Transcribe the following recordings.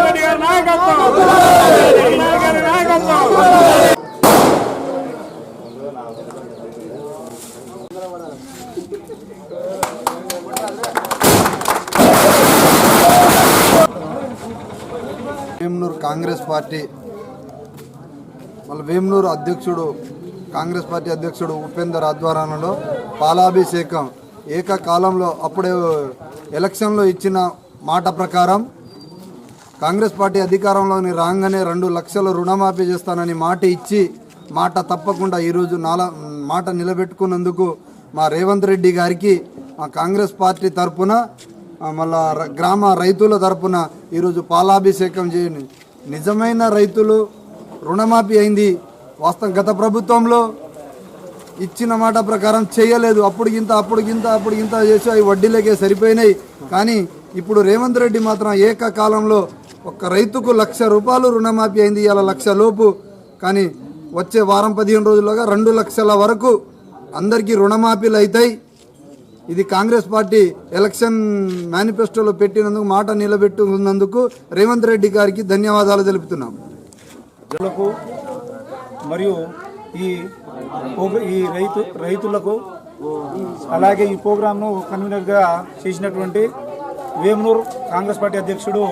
రెడ్డి గారి నాయకత్వం. గారి నాయకత్వం. వేమునూరు కాంగ్రెస్ పార్టీ వాళ్ళ వేమునూరు అధ్యక్షుడు కాంగ్రెస్ పార్టీ అధ్యక్షుడు ఉపేందర్ ఆధ్వర్యంలో పాలాభిషేకం ఏకకాలంలో అప్పుడే ఎలక్షన్లో ఇచ్చిన మాట ప్రకారం కాంగ్రెస్ పార్టీ అధికారంలోని రాగానే రెండు లక్షల రుణమాఫీ చేస్తానని మాట ఇచ్చి మాట తప్పకుండా ఈరోజు నాల మాట నిలబెట్టుకున్నందుకు మా రేవంత్ రెడ్డి గారికి మా కాంగ్రెస్ పార్టీ తరపున మళ్ళా గ్రామ రైతుల తరపున ఈరోజు పాలాభిషేకం చేయండి. నిజమైన రైతులు రుణమాఫీ అయింది. వాస్తవం గత ప్రభుత్వంలో ఇచ్చిన మాట ప్రకారం చేయలేదు. అప్పుడు గింత అప్పుడు గింత అప్పుడు గింత చేసి అవి వడ్డీలకే సరిపోయినాయి. కానీ ఇప్పుడు రేవంత్ రెడ్డి మాత్రం ఏకకాలంలో ఒక్క రైతుకు లక్ష రూపాయలు రుణమాఫీ అయింది ఇలా లక్ష లోపు. కానీ వచ్చే వారం పదిహేను రోజుల్లోగా రెండు లక్షల వరకు అందరికీ రుణమాఫీలు అవుతాయి ఇది కాంగ్రెస్ పార్టీ ఎలక్షన్ మేనిఫెస్టోలో పెట్టినందుకు మాట నిలబెట్టుకున్నందుకు రేవంత్ రెడ్డి గారికి ధన్యవాదాలు తెలుపుతున్నాం. ప్రజలకు మరియు ఈ ఈ రైతు రైతులకు అలాగే ఈ ప్రోగ్రామ్ను కన్వీనర్గా చేసినటువంటి వేమునూరు కాంగ్రెస్ పార్టీ అధ్యక్షుడు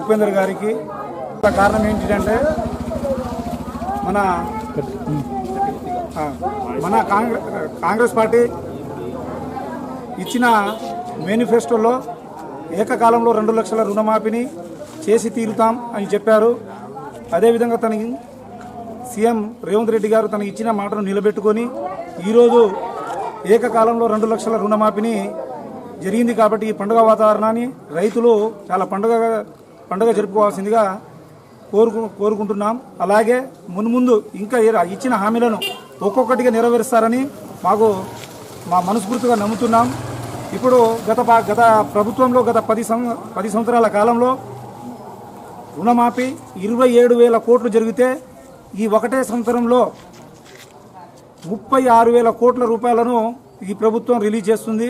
ఉపేందర్ గారికి కారణం ఏంటంటే మన మన కాంగ్రెస్ కాంగ్రెస్ పార్టీ ఇచ్చిన మేనిఫెస్టోలో ఏకకాలంలో రెండు లక్షల రుణమాఫీని చేసి తీరుతాం అని చెప్పారు. అదేవిధంగా తన సీఎం రేవంత్ రెడ్డి గారు తనకి ఇచ్చిన మాటను నిలబెట్టుకొని ఈరోజు ఏకకాలంలో రెండు లక్షల రుణమాఫీని జరిగింది కాబట్టి ఈ పండుగ వాతావరణాన్ని రైతులు చాలా పండుగ పండుగ జరుపుకోవాల్సిందిగా కోరుకు కోరుకుంటున్నాం. అలాగే మున్ముందు ఇంకా ఇచ్చిన హామీలను ఒక్కొక్కటిగా నెరవేరుస్తారని మాకు మా మనస్ఫూర్తిగా నమ్ముతున్నాం. ఇప్పుడు గత గత ప్రభుత్వంలో గత పది పది సంవత్సరాల కాలంలో రుణమాఫీ ఇరవై ఏడు వేల కోట్లు జరిగితే ఈ ఒకటే సంవత్సరంలో ముప్పై ఆరు వేల కోట్ల రూపాయలను ఈ ప్రభుత్వం రిలీజ్ చేస్తుంది.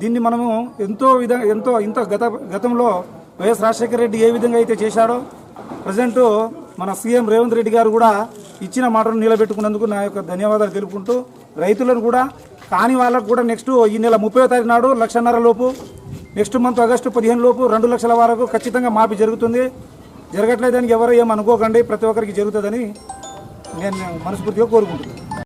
దీన్ని మనము ఎంతో విధంగా ఎంతో ఇంత గత గతంలో వైఎస్ రాజశేఖర రెడ్డి ఏ విధంగా అయితే చేశాడో ప్రజెంట్ మన సీఎం రేవంత్ రెడ్డి గారు కూడా ఇచ్చిన మాటను నిలబెట్టుకున్నందుకు నా యొక్క ధన్యవాదాలు తెలుపుకుంటూ రైతులను కూడా కాని వాళ్ళకు కూడా నెక్స్ట్ ఈ నెల ముప్పై తారీఖు నాడు లక్షన్నర లోపు నెక్స్ట్ మంత్ ఆగస్టు పదిహేను లోపు రెండు లక్షల వరకు ఖచ్చితంగా మాఫీ జరుగుతుంది. జరగట్లేదని ఎవరు ఏమనుకోకండి ప్రతి ఒక్కరికి జరుగుతుందని నేను మనస్ఫూర్తిగా కోరుకుంటున్నాను.